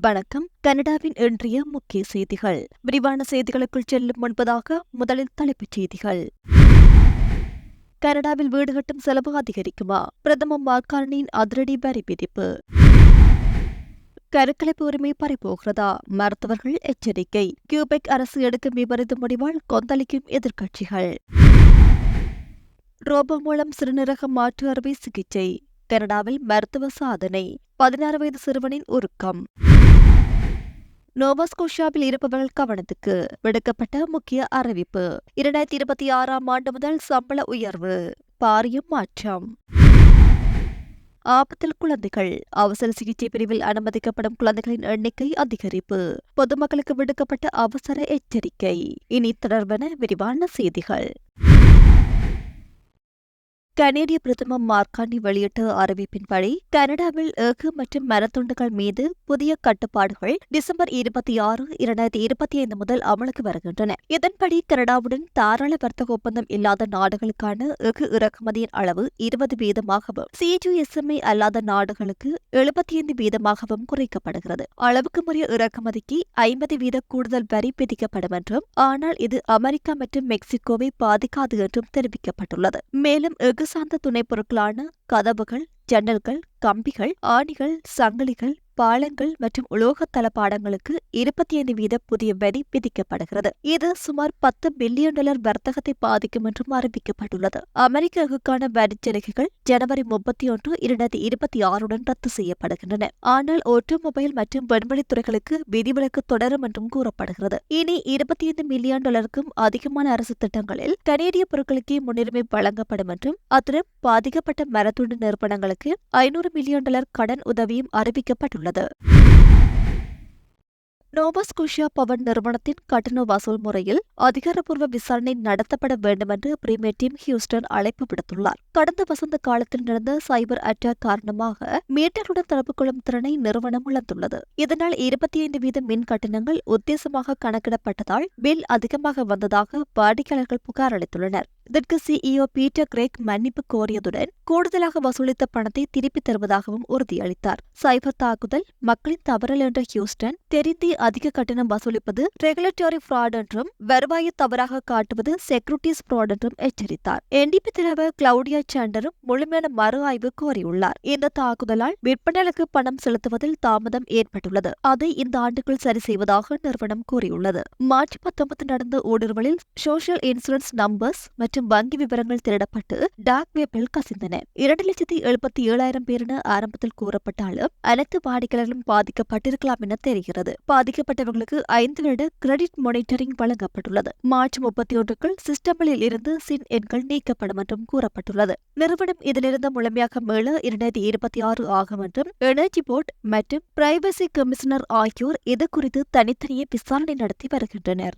வணக்கம். கனடாவின் இன்றைய முக்கிய செய்திகள். விரிவான செய்திகளுக்குள் செல்லும் முன்பதாக முதலில் தலைப்புச் செய்திகள். கனடாவில் வீடு கட்டும் செலவு அதிகரிக்குமா? பிரதம மாக்காரனின் அதிரடி வரி விதிப்பு. கருக்கலைப்பு உரிமை பறிபோகிறதா? மருத்துவர்கள் எச்சரிக்கை. கியூபெக் அரசு எடுக்கும் விபரீத முடிவால் கொந்தளிக்கும் எதிர்க்கட்சிகள். ரோபோ மூலம் சிறுநீரக மாற்று அறுவை சிகிச்சை. கனடாவில் மருத்துவ சாதனை. பதினாறு வயது சிறுவனின் உருக்கம் நோவாஸ்கோஷியாவில் இருப்பவர்கள் கவனத்துக்கு விடுக்கப்பட்ட முக்கிய அறிவிப்பு. இரண்டாயிரத்தி இருபத்தி ஆறாம் ஆண்டு முதல் சம்பள உயர்வு பாரிய மாற்றம். ஆபத்தில் குழந்தைகள் அவசர சிகிச்சை பிரிவில் அனுமதிக்கப்படும் குழந்தைகளின் எண்ணிக்கை அதிகரிப்பு பொதுமக்களுக்கு விடுக்கப்பட்ட அவசர எச்சரிக்கை. இனி தொடர்பான விரிவான செய்திகள். கனேடிய பிரதமர் மார்கானி வெளியிட்ட அறிவிப்பின்படி கனடாவில் எஃகு மற்றும் மரத்துண்டுகள் மீது புதிய கட்டுப்பாடுகள் டிசம்பர் இருபத்தி ஆறு இரண்டாயிரத்தி இருபத்தி ஐந்து முதல் அமலுக்கு வருகின்றன. இதன்படி கனடாவுடன் தாராள வர்த்தக ஒப்பந்தம் இல்லாத நாடுகளுக்கான எஃகு இறக்குமதியின் அளவு இருபது வீதமாகவும் சிஜிஎஸ்எம்ஐ அல்லாத நாடுகளுக்கு எழுபத்தி ஐந்து வீதமாகவும் குறைக்கப்படுகிறது. அளவுக்கு முறைய இறக்குமதிக்கு ஐம்பது வீத கூடுதல் வரி விதிக்கப்படும் என்றும் ஆனால் இது அமெரிக்கா மற்றும் மெக்சிகோவை பாதிக்காது என்றும் தெரிவிக்கப்பட்டுள்ளது. மேலும் எஃகு சார்ந்த துணைப் பொருட்களான கதவுகள் ஜன்னல்கள் கம்பிகள் ஆணிகள் சங்கிலிகள் பாலங்கள் மற்றும் உலோக தளபாடங்களுக்கு இருபத்தி ஐந்து வீத புதிய வரி விதிக்கப்படுகிறது. இது சுமார் பத்து பில்லியன் டாலர் வர்த்தகத்தை பாதிக்கும் என்றும் அறிவிக்கப்பட்டுள்ளது. அமெரிக்காவுக்கான வரிச்சலுகைகள் ஜனவரி முப்பத்தி ஒன்று இரண்டாயிரத்தி இருபத்தி ஆறுடன் ரத்து செய்யப்படுகின்றன. ஆனால் ஆட்டோமொபைல் மற்றும் விண்வெளித்துறைகளுக்கு விதிவிலக்கு தொடரும் என்றும் கூறப்படுகிறது. இனி இருபத்தி ஐந்து மில்லியன் டாலருக்கும் அதிகமான அரசு திட்டங்களில் கனேடிய பொருட்களுக்கே முன்னுரிமை வழங்கப்படும் என்றும் அத்துடன் பாதிக்கப்பட்ட மரத்துண்டு நிறுவனங்களுக்கு ஐநூறு மில்லியன் டாலர் கடன் உதவியும் அறிவிக்கப்பட்டுள்ளது. நோவாஸ்கோஷியா பவர் நிறுவனத்தின் கட்டண வசூல் முறையில் அதிகாரப்பூர்வ விசாரணை நடத்தப்பட வேண்டும் என்று பிரீமியர் டிம் ஹியூஸ்டன் அழைப்பு விடுத்துள்ளார். கடந்த வசந்த காலத்தில் நடந்த சைபர் அட்டாக் காரணமாக மீட்டருடன் தொடர்பு கொள்ளும் திறனை நிறுவனம் இழந்துள்ளது. இதனால் இருபத்தி ஐந்து வீத மின் கட்டணங்கள் உத்தேசமாக கணக்கிடப்பட்டதால் பில் அதிகமாக வந்ததாக வாடிக்கையாளர்கள் புகார் அளித்துள்ளனர். இதற்கு சிஇஓ பீட்டர் கிரேக் மன்னிப்பு கோரியதுடன் கூடுதலாக வசூலித்த பணத்தை திருப்பித் தருவதாகவும் உறுதியளித்தார். சைபர் தாக்குதல் மக்களின் தவறல் என்ற ஹியூஸ்டன் தெரிந்தே அதிக கட்டணம் வசூலிப்பது ரெகுலேட்டரி ஃப்ராட் என்றும் வருவாயை தவறாக காட்டுவது செக்யூரிட்டிஸ் ஃப்ராட் என்றும் எச்சரித்தார். என்டிபி தலைவர் கிளவுடியா சாண்டரும் முழுமையான மறு ஆய்வு கோரியுள்ளார். இந்த தாக்குதலால் விற்பனைகளுக்கு பணம் செலுத்துவதில் தாமதம் ஏற்பட்டுள்ளது. அதை இந்த ஆண்டுக்குள் சரி செய்வதாக நிறுவனம் கூறியுள்ளது. மார்ச் பத்தொன்பது நடந்த ஊடுருவலில் சோஷியல் இன்சூரன்ஸ் நம்பர்ஸ் மற்றும் மற்றும் வங்கி விவரங்கள் திருடப்பட்டு டாக் வெப்பில் கசிந்தன. இரண்டு லட்சத்தி எழுபத்தி ஏழாயிரம் பேர் என ஆரம்பத்தில் கூறப்பட்டாலும் அனைத்து வாடிக்கையாளர்களும் பாதிக்கப்பட்டிருக்கலாம் என தெரிகிறது. பாதிக்கப்பட்டவர்களுக்கு ஐந்து வருட கிரெடிட் மானிட்டரிங் வழங்கப்பட்டுள்ளது. மார்ச் முப்பத்தி ஒன்றுக்குள் சிஸ்டமில் இருந்து சின் எண்கள் நீக்கப்படும் என்றும் கூறப்பட்டுள்ளது. நிறுவனம் இதிலிருந்து முழுமையாக மேல இரண்டாயிரத்தி இருபத்தி ஆறு ஆகும் என்றும் எனர்ஜி போர்ட் மற்றும் பிரைவசி கமிஷனர் ஆகியோர் இது குறித்து தனித்தனியே விசாரணை நடத்தி வருகின்றனர்.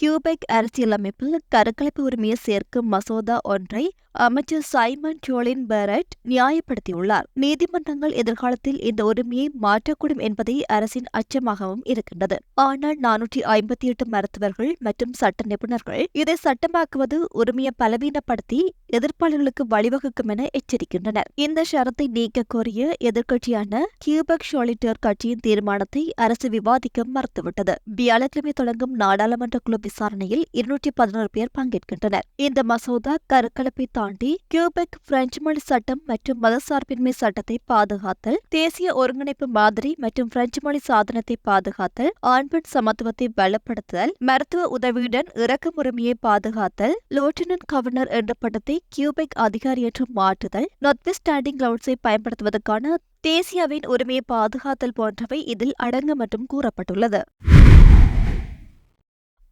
கியூபெக் அரசியலமைப்பில் கருக்கலைப்பு உரிமையை சேர்க்கும் மசோதா ஒன்றை அமைச்சர் சைமன் ஜோலின் பெரட் நியாயப்படுத்தியுள்ளார். நீதிமன்றங்கள் எதிர்காலத்தில் இந்த உரிமையை மாற்றக்கூடும் என்பதே அரசின் அச்சமாகவும் இருக்கின்றது. ஆனால் நானூற்றி ஐம்பத்தி எட்டு மருத்துவர்கள் மற்றும் சட்ட நிபுணர்கள் இதை சட்டமாக்குவது உரிமையை பலவீனப்படுத்தி எதிர்ப்பாளர்களுக்கு வழிவகுக்கும் என எச்சரிக்கின்றனர். இந்த ஷரத்தை நீக்க கோரிய எதிர்க்கட்சியான கியூபெக் ஷோலிட்டர் கட்சியின் தீர்மானத்தை அரசு விவாதிக்க மறுத்துவிட்டது. வியாழக்கிழமை தொடங்கும் நாடாளுமன்ற குழு விசாரணையில் இருநூற்றி பதினோரு பேர் பங்கேற்கின்றனர். இந்த மசோதா கருக்கலப்பை தாண்டி கியூபெக் பிரெஞ்சு மொழி சட்டம் மற்றும் மதசார்பின்மை சட்டத்தை பாதுகாத்தல் தேசிய ஒருங்கிணைப்பு மாதிரி மற்றும் பிரெஞ்சு மொழி சாதனத்தை பாதுகாத்தல் ஆண் பெண் சமத்துவத்தை பலப்படுத்துதல் மருத்துவ உதவியுடன் இறக்கும் உரிமையை பாதுகாத்தல் லோட்டினன்ட் கவர்னர் என்ற பட்டத்தை கியூபெக் அதிகாரி என்று மாற்றுதல் நொத்வெஸ்ட் ஸ்டாண்டிங் கிளவுட்ஸை பயன்படுத்துவதற்கான தேசியாவின் உரிமையை பாதுகாத்தல் போன்றவை இதில் அடங்கும் மற்றும் கூறப்பட்டுள்ளது.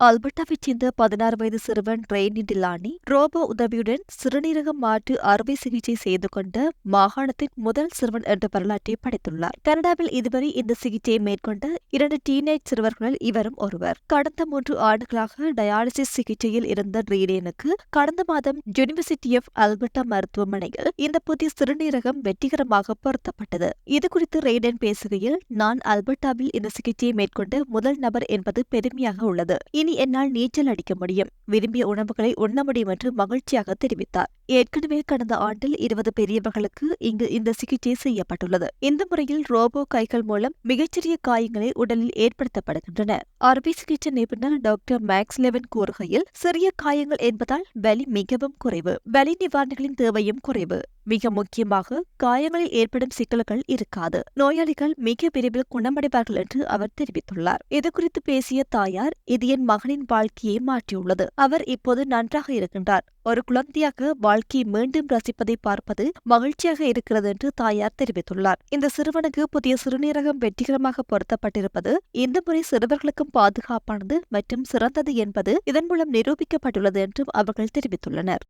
அல்பர்டாவைச் சேர்ந்த பதினாறு வயது சிறுவன் ரெய்னி டிலானி ரோபோ உதவியுடன் சிறுநீரகம் மாற்று அறுவை சிகிச்சை செய்து கொண்ட மாகாணத்தின் முதல் சிறுவன் என்ற வரலாற்றை படைத்துள்ளார் கனடாவில் இதுவரை இந்த சிகிச்சையை மேற்கொண்ட இரண்டு டீனேஜ் சிறுவர்களில் இவரும் ஒருவர் கடந்த மூன்று ஆண்டுகளாக டயாலிசிஸ் சிகிச்சையில் இருந்த ரீடேனுக்கு கடந்த மாதம் யூனிவர்சிட்டி ஆஃப் அல்பர்டா மருத்துவமனையில் இந்த புதிய சிறுநீரகம் வெற்றிகரமாக பொருத்தப்பட்டது இதுகுறித்து ரெய்டன் பேசுகையில் நான் அல்பர்டாவில் இந்த சிகிச்சையை மேற்கொண்ட முதல் நபர் என்பது பெருமையாக உள்ளது இனி என்னால் நீச்சல் அடிக்க முடியும். விரும்பிய உணவுகளை உண்ண முடியும் என்று மகிழ்ச்சியாக தெரிவித்தார். ஏற்கனவே கடந்த ஆண்டில் இருபது பெரியவர்களுக்கு இங்கு இந்த சிகிச்சை செய்யப்பட்டுள்ளது. இந்த முறையில் ரோபோ கைகள் மூலம் மிகச்சிறிய காயங்களை உடலில் ஏற்படுத்தப்படுகின்றன. அறுவை சிகிச்சை நிபுணர் டாக்டர் மேக்ஸ் லெவன் கூறுகையில் சிறிய காயங்கள் என்பதால் வலி மிகவும் குறைவு. வலி நிவாரணிகளின் தேவையும் குறைவு. மிக முக்கியமாக காயங்களில் ஏற்படும் சிக்கல்கள் இருக்காது. நோயாளிகள் மிக விரைவில் குணமடைவார்கள் என்று அவர் தெரிவித்துள்ளார். இதுகுறித்து பேசிய தாயார் இது என் மகனின் வாழ்க்கையை மாற்றியுள்ளது. அவர் இப்போது நன்றாக இருக்கின்றார். ஒரு குழந்தையாக வாழ்க்கையை மீண்டும் ரசிப்பதை பார்ப்பது மகிழ்ச்சியாக இருக்கிறது என்று தாயார் தெரிவித்துள்ளார். இந்த சிறுவனுக்கு புதிய சிறுநீரகம் வெற்றிகரமாக பொருத்தப்பட்டிருப்பது இந்த முறை சிறுவர்களுக்கும் பாதுகாப்பானது மற்றும் சிறந்தது என்பது இதன் மூலம் நிரூபிக்கப்பட்டுள்ளது என்றும் அவர்கள் தெரிவித்துள்ளனர்.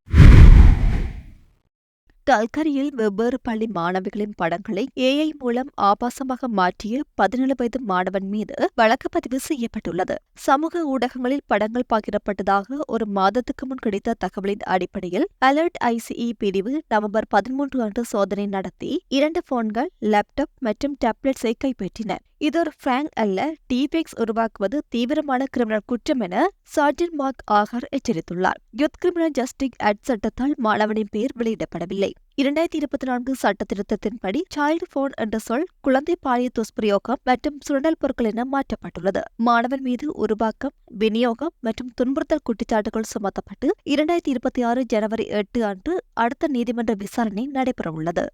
கல்கரியில் வெவ்வேறு பள்ளி மாணவிகளின் படங்களை ஏஐ மூலம் ஆபாசமாக மாற்றிய பதினேழு வயது மாணவன் மீது வழக்கு பதிவு செய்யப்பட்டுள்ளது. சமூக ஊடகங்களில் படங்கள் பகிரப்பட்டதாக ஒரு மாதத்துக்கு முன் கிடைத்த தகவலின் அடிப்படையில் அலர்ட் ஐசிஇ பிரிவு நவம்பர் பதிமூன்று அன்று சோதனை நடத்தி இரண்டு போன்கள் லேப்டாப் மற்றும் டேப்லெட்ஸை கைப்பற்றின. இது ஒரு பிராங்க் அல்ல. டிபெக்ஸ் உருவாக்குவது தீவிரமான கிரிமினல் குற்றம் என சார்ஜன் மார்க் ஆகார் எச்சரித்துள்ளார். யுத் கிரிமினல் ஜஸ்டிஸ் ஆக்ட் சட்டத்தால் மாணவனின் பெயர் வெளியிடப்படவில்லை. இரண்டாயிரத்தி இருபத்தி நான்கு சட்ட திருத்தத்தின்படி சைல்டு போன் என்ற சொல் குழந்தை பாலிய துஷ்பிரயோகம் மற்றும் சுரண்டல் பொருட்கள் என மாற்றப்பட்டுள்ளது. மாணவன் மீது உருவாக்கம் விநியோகம் மற்றும் துன்புறுத்தல் குற்றச்சாட்டுகள் சுமத்தப்பட்டு இரண்டாயிரத்தி இருபத்தி ஆறு ஜனவரி எட்டு அன்று அடுத்த நீதிமன்ற விசாரணை நடைபெறவுள்ளது.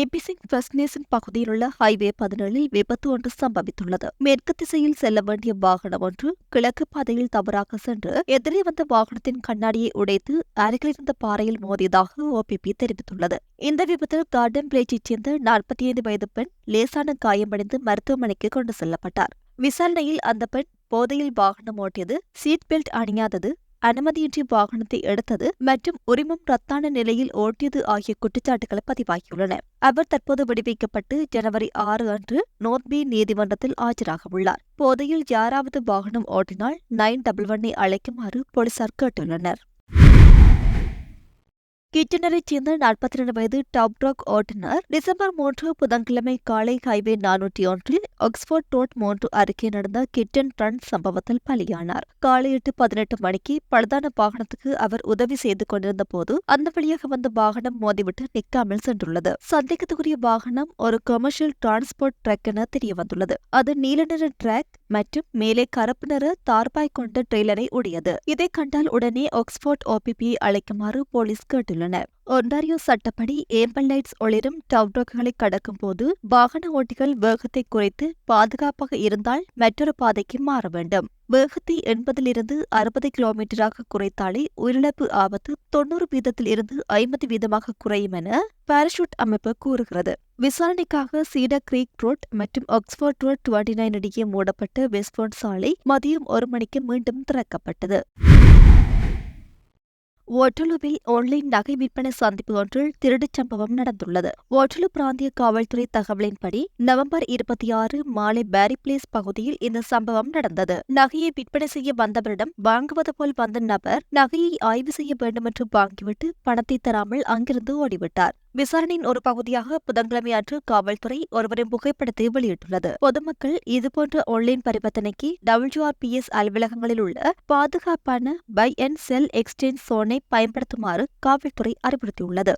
நிபிசிங் ஃபர்ஸ்ட் நேசன் பகுதியில் உள்ள ஹைவே பதினேழில் விபத்து ஒன்று சம்பவித்துள்ளது. மேற்கு திசையில் செல்ல வேண்டிய வாகனம் ஒன்று கிழக்கு பாதையில் தவறாக சென்று எதிரே வந்த வாகனத்தின் கண்ணாடியை உடைத்து அருகில் இருந்த பாறையில் மோதியதாக ஓபிபி தெரிவித்துள்ளது. இந்த விபத்தில் கார்டன் பிளேச்சைச் சேர்ந்த நாற்பத்தி ஐந்து வயது பெண் லேசான காயமடைந்து மருத்துவமனைக்கு கொண்டு செல்லப்பட்டார். விசாரணையில் அந்த பெண் போதையில் வாகனம் ஓட்டியது சீட் பெல்ட் அணியாதது அனுமதியின்றி வாகனத்தை எடுத்தது மற்றும் உரிமம் ரத்தான நிலையில் ஓட்டியது ஆகிய குற்றச்சாட்டுகளை பதிவாகியுள்ளன. அவர் தற்போது விடுவிக்கப்பட்டு ஜனவரி ஆறு அன்று நோர்பி நீதிமன்றத்தில் ஆஜராக உள்ளார். போதையில் யாராவது வாகனம் ஓட்டினால் நைன் டபுள் ஒன்னை அழைக்குமாறு போலீசார் கேட்டுள்ளனர். கிச்சனரைச் சேர்ந்த நாற்பத்தி இரண்டு வயது டாப் டாக் ஓட்டுநர் டிசம்பர் மூன்று புதன்கிழமை காலை ஹைவே நானூற்றி ஒன்றில் ஆக்ஸ்போர்ட் ரோட் மூன்று அருகே நடந்த கிட்டன் ரன் சம்பவத்தில் பலியானார். காலை எட்டு பதினெட்டு மணிக்கு பழுதான வாகனத்துக்கு அவர் உதவி செய்து கொண்டிருந்த போது அந்த வழியாக வந்த வாகனம் மோதிவிட்டு நிற்காமல் சென்றுள்ளது. சந்தேகத்துக்குரிய வாகனம் ஒரு கமர்ஷியல் டிரான்ஸ்போர்ட் ட்ரக் என தெரியவந்துள்ளது. அது நீல நிற ட்ராக் மற்றும் மேலே கருப்பு நிற தார்பாய் கொண்ட ட்ரெய்லரை உடையது. இதை கண்டால் உடனே ஆக்ஸ்போர்ட் ஓபிபியை அழைக்குமாறு போலீஸ் கேட்டுள்ளனர். ஒன்டாரியோ சட்டப்படி ஏம்பல் லைட்ஸ் ஒளிரும் டவுட்ரோக்குகளை கடக்கும் போது வாகன ஓட்டிகள் வேகத்தை குறைத்து பாதுகாப்பாக இருந்தால் மற்றொரு பாதைக்கு மாற வேண்டும். வேகத்தை எண்பதிலிருந்து அறுபது கிலோமீட்டராக குறைத்தாலே உயிரிழப்பு ஆபத்து தொண்ணூறு வீதத்தில் இருந்து ஐம்பது வீதமாக குறையும் என பாராசூட் அமைப்பு கூறுகிறது. விசாரணைக்காக சீடர் கிரீக் ரோட் மற்றும் ஆக்ஸ்போர்ட் ரோட் டுவெண்ட்டி நைன் இடையே மூடப்பட்ட வெஸ்ட்போர்ட் சாலை மதியம் ஒரு மணிக்கு மீண்டும் திறக்கப்பட்டது. ஓட்டலுவில் ஆன்லைன் நகை விற்பனை சந்திப்பு ஒன்றில் திருட்டுச் சம்பவம் நடந்துள்ளது. ஓட்டலு பிராந்திய காவல்துறை தகவலின்படி நவம்பர் இருபத்தி ஆறு மாலை பேரி பிளேஸ் பகுதியில் இந்த சம்பவம் நடந்தது. நகையை விற்பனை செய்ய வந்தவரிடம் வாங்குவது போல் வந்த நபர் நகையை ஆய்வு செய்ய வேண்டுமென்று வாங்கிவிட்டு பணத்தை தராமல் அங்கிருந்து ஓடிவிட்டார். விசாரணையின் ஒரு பகுதியாக புதன்கிழமை அன்று காவல்துறை ஒருவரின் புகைப்படத்தை வெளியிட்டுள்ளது. பொதுமக்கள் இதுபோன்ற ஆன்லைன் பரிவர்த்தனைக்கு டபிள்யூஆர்பிஎஸ் அலுவலகங்களில் உள்ள பாதுகாப்பான பை அண்ட் செல் எக்ஸ்சேஞ்ச் சோனை பயன்படுத்துமாறு காவல்துறை அறிவுறுத்தியுள்ளது.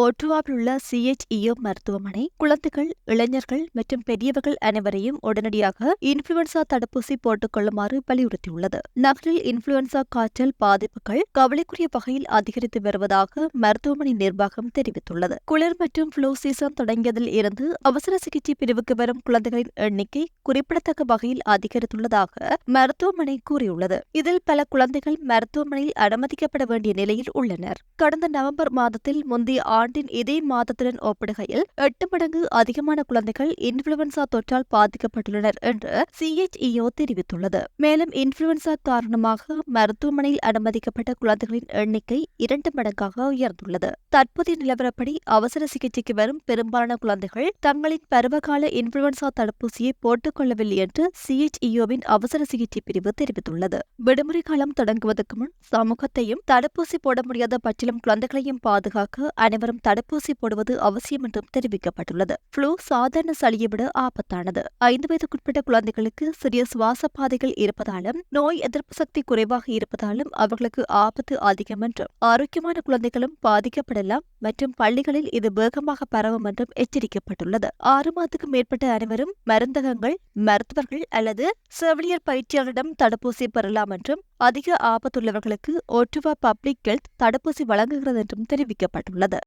ஓட்டுவாவில் உள்ள சிஎச்இஓ மருத்துவமனை குழந்தைகள் இளைஞர்கள் மற்றும் பெரியவர்கள் அனைவரையும் உடனடியாக இன்ஃபுளுன்சா தடுப்பூசி போட்டுக் கொள்ளுமாறு வலியுறுத்தியுள்ளது. நகரில் இன்ஃபுளுன்சா காய்ச்சல் பாதிப்புகள் கவலைக்குரிய வகையில் அதிகரித்து வருவதாக மருத்துவமனை நிர்வாகம் தெரிவித்துள்ளது. குளிர் மற்றும் ஃப்ளூ சீசன் தொடங்கியதில் இருந்து அவசர சிகிச்சை பிரிவுக்கு வரும் குழந்தைகளின் எண்ணிக்கை குறிப்பிடத்தக்க வகையில் அதிகரித்துள்ளதாக மருத்துவமனை கூறியுள்ளது. இதில் பல குழந்தைகள் மருத்துவமனையில் அனுமதிக்கப்பட வேண்டிய நிலையில் உள்ளனர். கடந்த நவம்பர் மாதத்தில் முந்தைய ஆண்டின் இதே மாதத்துடன் ஒப்பிடுகையில் எட்டு மடங்கு அதிகமான குழந்தைகள் இன்ஃபுளுவன்சா தொற்றால் பாதிக்கப்பட்டுள்ளனர் என்று சிஎச்இஓ தெரிவித்துள்ளது. மேலும் இன்ஃபுளுவன்சா காரணமாக மருத்துவமனையில் அனுமதிக்கப்பட்ட குழந்தைகளின் எண்ணிக்கை இரண்டு மடங்காக உயர்ந்துள்ளது. தற்போதைய நிலவரப்படி அவசர சிகிச்சைக்கு வரும் பெரும்பாலான குழந்தைகள் தங்களின் பருவகால இன்ஃபுளுவன்சா தடுப்பூசியை போட்டுக்கொள்ளவில்லை என்று சிஎச்இஓவின் அவசர சிகிச்சை பிரிவு தெரிவித்துள்ளது. விடுமுறை காலம் தொடங்குவதற்கு முன் சமூகத்தையும் தடுப்பூசி போட முடியாத பட்சிலும் குழந்தைகளையும் பாதுகாக்க அனைவரும் அனைவரும் தடுப்பூசி போடுவது அவசியம் என்றும் தெரிவிக்கப்பட்டுள்ளது. ஃப்ளூ சாதாரண சளியை விட ஆபத்தானது. ஐந்து வயதுக்குட்பட்ட குழந்தைகளுக்கு சிறிய சுவாச பாதைகள் இருப்பதாலும் நோய் எதிர்ப்பு சக்தி குறைவாக இருப்பதாலும் அவர்களுக்கு ஆபத்து அதிகம் என்றும் ஆரோக்கியமான குழந்தைகளும் பாதிக்கப்படலாம் மற்றும் பள்ளிகளில் இது வேகமாக பரவும் என்றும் எச்சரிக்கப்பட்டுள்ளது. ஆறு மாதத்துக்கு மேற்பட்ட அனைவரும் மருந்தகங்கள் மருத்துவர்கள் அல்லது செவிலியர் பயிற்சியாளரிடம் தடுப்பூசி பெறலாம் என்றும் அதிக ஆபத்துள்ளவர்களுக்கு ஒட்டுவா பப்ளிக் ஹெல்த் தடுப்பூசி வழங்குகிறது என்றும் தெரிவிக்கப்பட்டுள்ளது.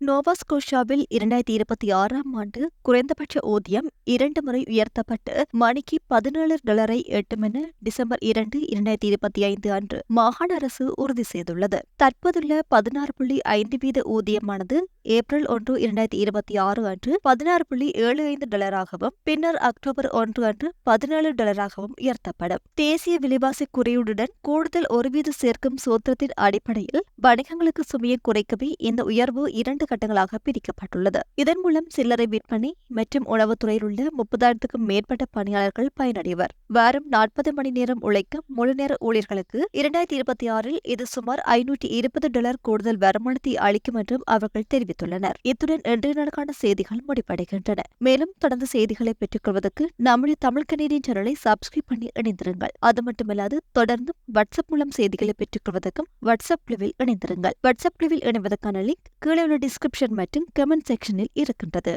நோவாஸ்கோஷாவில் இரண்டாயிரத்தி இருபத்தி ஆறாம் ஆண்டு குறைந்தபட்ச ஊதியம் இரண்டு முறை உயர்த்தப்பட்டு மணிக்கு பதினேழு டாலரை எட்டும் என டிசம்பர் இரண்டு இரண்டாயிரத்தி இருபத்தி ஐந்து அன்று மாகாண அரசு உறுதி செய்துள்ளது. தற்போதுள்ள பதினாறு புள்ளி ஐந்து வீத ஊதியமானது ஏப்ரல் ஒன்று இரண்டாயிரத்தி இருபத்தி ஆறு அன்று பதினாறு புள்ளி ஏழு ஐந்து டாலராகவும் பின்னர் அக்டோபர் ஒன்று அன்று பதினேழு டாலராகவும் உயர்த்தப்படும். தேசிய விலைவாசி குறியீடுடன் கூடுதல் ஒரு வீத சேர்க்கும் சூத்திரத்தின் அடிப்படையில் வணிகங்களுக்கு சுமையை குறைக்கவே இந்த உயர்வு இரண்டு கட்டங்களாக பிரிக்கப்பட்டுள்ளது. இதன் மூலம் சில்லறை விற்பனை மற்றும் உணவுத்துறையில் உள்ள முப்பதாயிரத்துக்கும் மேற்பட்ட பணியாளர்கள் பயனடைவர். வாரம் நாற்பது மணி நேரம் உழைக்கும் முழுநேர ஊழியர்களுக்கு இரண்டாயிரத்தி இருபத்தி ஆறில் இது சுமார் ஐநூற்றி இருபது டாலர் கூடுதல் வருமானத்தை அளிக்கும் என்றும் அவர்கள் தெரிவித்துள்ளனர். இத்துடன் இன்றைய நாளுக்கான செய்திகள் முடிவடைகின்றன. மேலும் தொடர்ந்து செய்திகளை பெற்றுக் கொள்வதற்கு நம்முடைய தமிழ் கனேடியன் சேனலை சப்ஸ்கிரைப் பண்ணி இணைந்திருங்கள். அது மட்டுமல்லாது தொடர்ந்து வாட்ஸ்அப் மூலம் செய்திகளை பெற்றுக் கொள்வதற்கும் வாட்ஸ்அப் குழுவில் இணைந்திருங்கள். வாட்ஸ்அப் குழுவில் இணைவதற்கான லிங்க் கீழே உள்ள டிஸ்கிரிப்ஷன் மற்றும் கமெண்ட் செக்ஷனில் இருக்கின்றது.